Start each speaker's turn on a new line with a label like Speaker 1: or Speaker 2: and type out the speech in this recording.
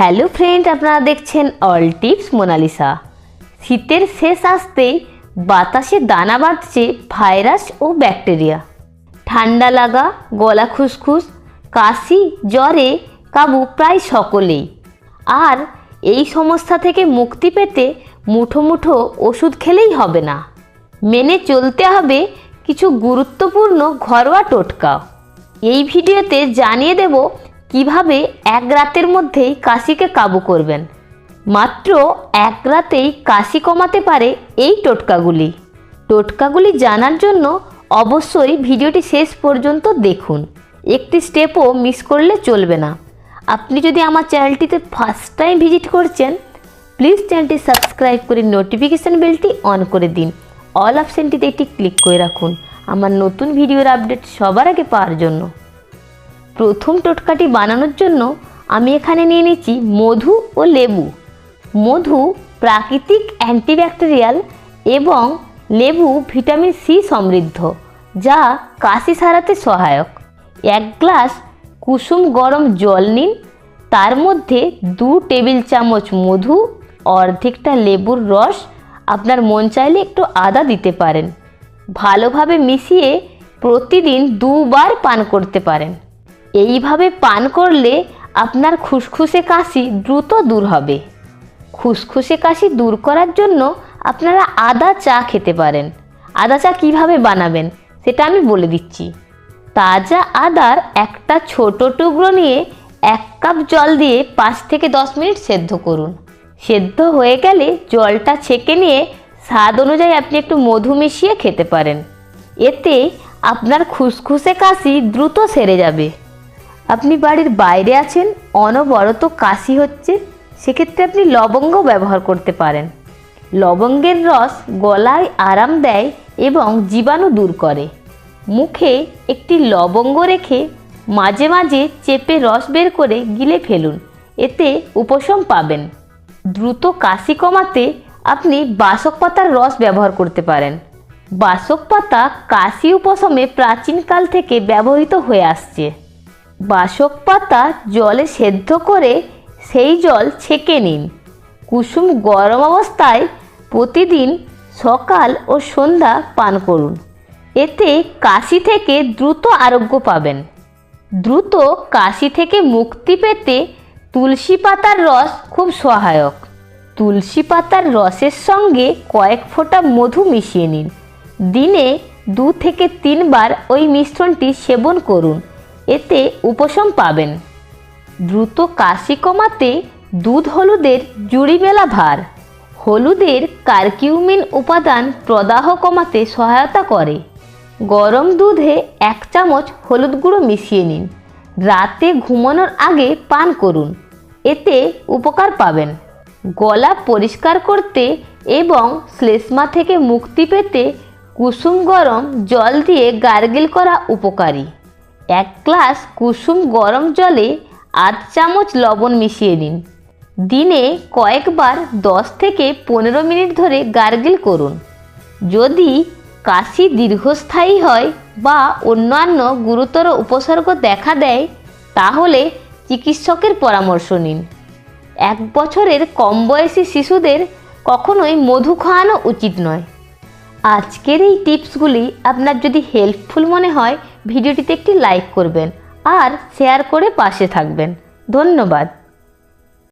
Speaker 1: Hello friend আপনারা দেখছেন all tips Mona Lisa শীতের শেষ আসতেই বাতাসে দানা বাঁধছে ভাইরাস ও ব্যাকটেরিয়া। ঠান্ডা লাগা, গলা খুসখুস, কাশি, জ্বরে কাবু প্রায় সকলেই। আর এই সমস্যা থেকে মুক্তি পেতে মুঠো মুঠো ওষুধ খেলেই হবে না। মেনে চলতে হবে কিছু গুরুত্বপূর্ণ ঘরোয়া টোটকা। এই ভিডিওতে জানিয়ে দেব কীভাবে এক রাতের মধ্যেই কাশিকে কাবু করবেন। মাত্র এক রাতেই কাশি কমাতে পারে এই টোটকাগুলি। টোটকাগুলি জানার জন্য অবশ্যই ভিডিওটি শেষ পর্যন্ত দেখুন। একটি স্টেপও মিস করলে চলবে না। আপনি যদি আমার চ্যানেলটিতে ফার্স্ট টাইম ভিজিট করছেন প্লিজ চ্যানেলটি সাবস্ক্রাইব করে নোটিফিকেশান বেলটি অন করে দিন। অল অপশানটিতে একটি ক্লিক করে রাখুন। আমার নতুন ভিডিওর আপডেট সবার আগে পাওয়ার জন্য। প্রথম টোটকাটি বানানোর জন্য আমি এখানে নিয়ে নিচ্ছি মধু ও লেবু। মধু প্রাকৃতিক অ্যান্টিব্যাকটেরিয়াল এবং লেবু ভিটামিন সি সমৃদ্ধ, যা কাশি সারাতে সহায়ক। এক গ্লাস কুসুম গরম জল নিন, তার মধ্যে দু টেবিল চামচ মধু, অর্ধেকটা লেবুর রস, আপনার মন চাইলে একটু আদা দিতে পারেন। ভালোভাবে মিশিয়ে প্রতিদিন দুবার পান করতে পারেন। এইভাবে পান করলে আপনার খুসখুসে কাশি দ্রুত দূর হবে। খুসখুসে কাশি দূর করার জন্য আপনারা আদা চা খেতে পারেন। আদা চা কীভাবে বানাবেন সেটা আমি বলে দিচ্ছি। তাজা আদার একটা ছোট টুকরো নিয়ে এক কাপ জল দিয়ে পাঁচ থেকে দশ মিনিট সেদ্ধ করুন। সেদ্ধ হয়ে গেলে জলটা ছেঁকে নিয়ে স্বাদ অনুযায়ী আপনি একটু মধু মিশিয়ে খেতে পারেন। এতে আপনার খুসখুসে কাশি দ্রুত সেরে যাবে। আপনি বাড়ির বাইরে আছেন, অনবরত কাশি হচ্ছে, সেক্ষেত্রে আপনি লবঙ্গ ব্যবহার করতে পারেন। লবঙ্গের রস গলায় আরাম দেয় এবং জীবাণু দূর করে। মুখে একটি লবঙ্গ রেখে মাঝে মাঝে চেপে রস বের করে গিলে ফেলুন। এতে উপশম পাবেন। দ্রুত কাশি কমাতে আপনি বাসক পাতার রস ব্যবহার করতে পারেন। বাসক পাতা কাশি উপশমে প্রাচীনকাল থেকে ব্যবহৃত হয়ে আসছে। বাসক পাতা জলে সেদ্ধ করে সেই জল ছেঁকে নিন। কুসুম গরম অবস্থায় প্রতিদিন সকাল ও সন্ধ্যা পান করুন। এতে কাশি থেকে দ্রুত আরোগ্য পাবেন। দ্রুত কাশি থেকে মুক্তি পেতে তুলসী পাতার রস খুব সহায়ক। তুলসী পাতার রসের সঙ্গে কয়েক ফোঁটা মধু মিশিয়ে নিন। দিনে দু থেকে তিনবার ওই মিশ্রণটি সেবন করুন। এতে উপশম পাবেন। দ্রুত কাশি কমাতে দুধ হলুদের জুড়িমেলা ভার। হলুদের কার্কিউমিন উপাদান প্রদাহ কমাতে সহায়তা করে। গরম দুধে এক চামচ হলুদ গুঁড়ো মিশিয়ে নিন। রাতে ঘুমানোর আগে পান করুন। এতে উপকার পাবেন। গলা পরিষ্কার করতে এবং শ্লেষ্মা থেকে মুক্তি পেতে কুসুম গরম জল দিয়ে গার্গেল করা উপকারী। এক গ্লাস কুসুম গরম জলে আধ চামচ লবণ মিশিয়ে নিন। দিনে কয়েকবার দশ থেকে পনেরো মিনিট ধরে গার্গেল করুন। যদি কাশি দীর্ঘস্থায়ী হয় বা অন্যান্য গুরুতর উপসর্গ দেখা দেয়, তাহলে চিকিৎসকের পরামর্শ নিন। এক বছরের কম বয়সী শিশুদের কখনোই মধু খাওয়ানো উচিত নয়। আজকের এই টিপসগুলি আপনার যদি হেল্পফুল মনে হয়, ভিডিওটিতে একটি লাইক করবেন আর শেয়ার করে পাশে থাকবেন। ধন্যবাদ।